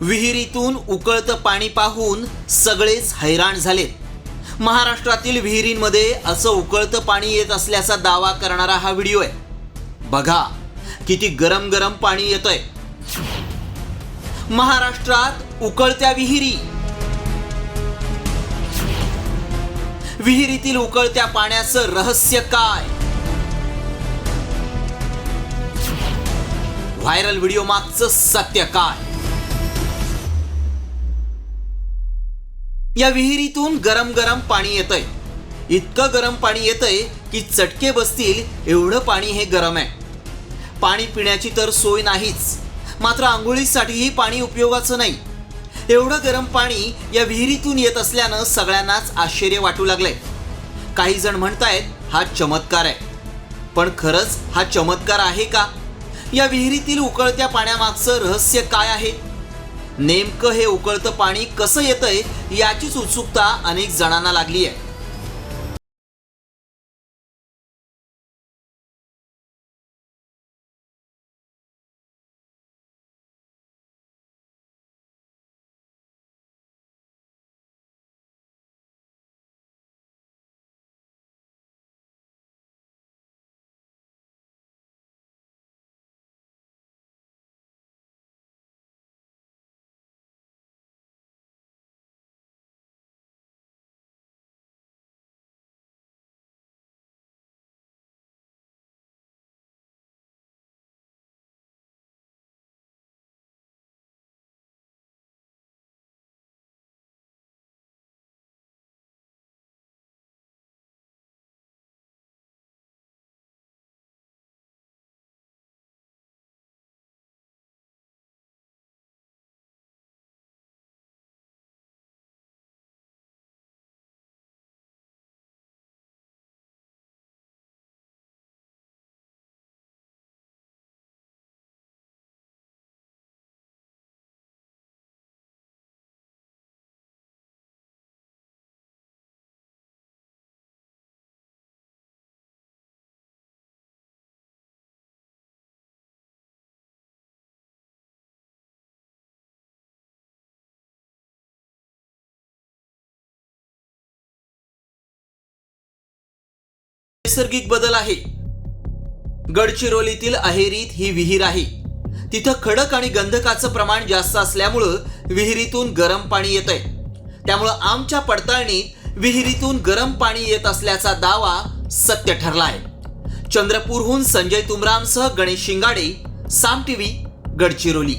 विहिरीतून उकळतं पाणी पाहून सगळेच हैराण झालेत महाराष्ट्रातील विहिरींमध्ये असं उकळतं पाणी येत असल्याचा दावा करणारा हा व्हिडिओ आहे. बघा किती गरम गरम पाणी येतंय. महाराष्ट्रात उकळत्या विहिरी. विहिरीतील उकळत्या पाण्याचं रहस्य काय? व्हायरल व्हिडिओ मागचं सत्य काय? या विहिरीतून गरम गरम पाणी येतंय. इतकं गरम पाणी येतंय की चटके बसतील एवढं पाणी हे गरम आहे. पाणी पिण्याची तर सोय नाहीच. मात्र आंघोळीसाठीही पाणी उपयोगाचं नाही. एवढं गरम पाणी या विहिरीतून येत असल्यानं सगळ्यांनाच आश्चर्य वाटू लागलंय. काही जण म्हणतायत हा चमत्कार आहे. पण खरंच हा चमत्कार आहे का? या विहिरीतील उकळत्या पाण्यामागचं रहस्य काय आहे? नेमकं हे उकळतं पाणी कसं येतंय याचीच उत्सुकता अनेक जणांना लागली आहे. नैसर्गिक बदल आहे. गडचिरोलीतील अहेरीत ही विहीर आहे. तिथं खडक आणि गंधकाचं प्रमाण जास्त असल्यामुळं विहिरीतून गरम पाणी येतंय. त्यामुळं आमच्या पडताळणीत विहिरीतून गरम पाणी येत असल्याचा दावा सत्य ठरला आहे चंद्रपूरहून संजय तुमरामसह गणेश शिंगाडे साम टीव्ही गडचिरोली.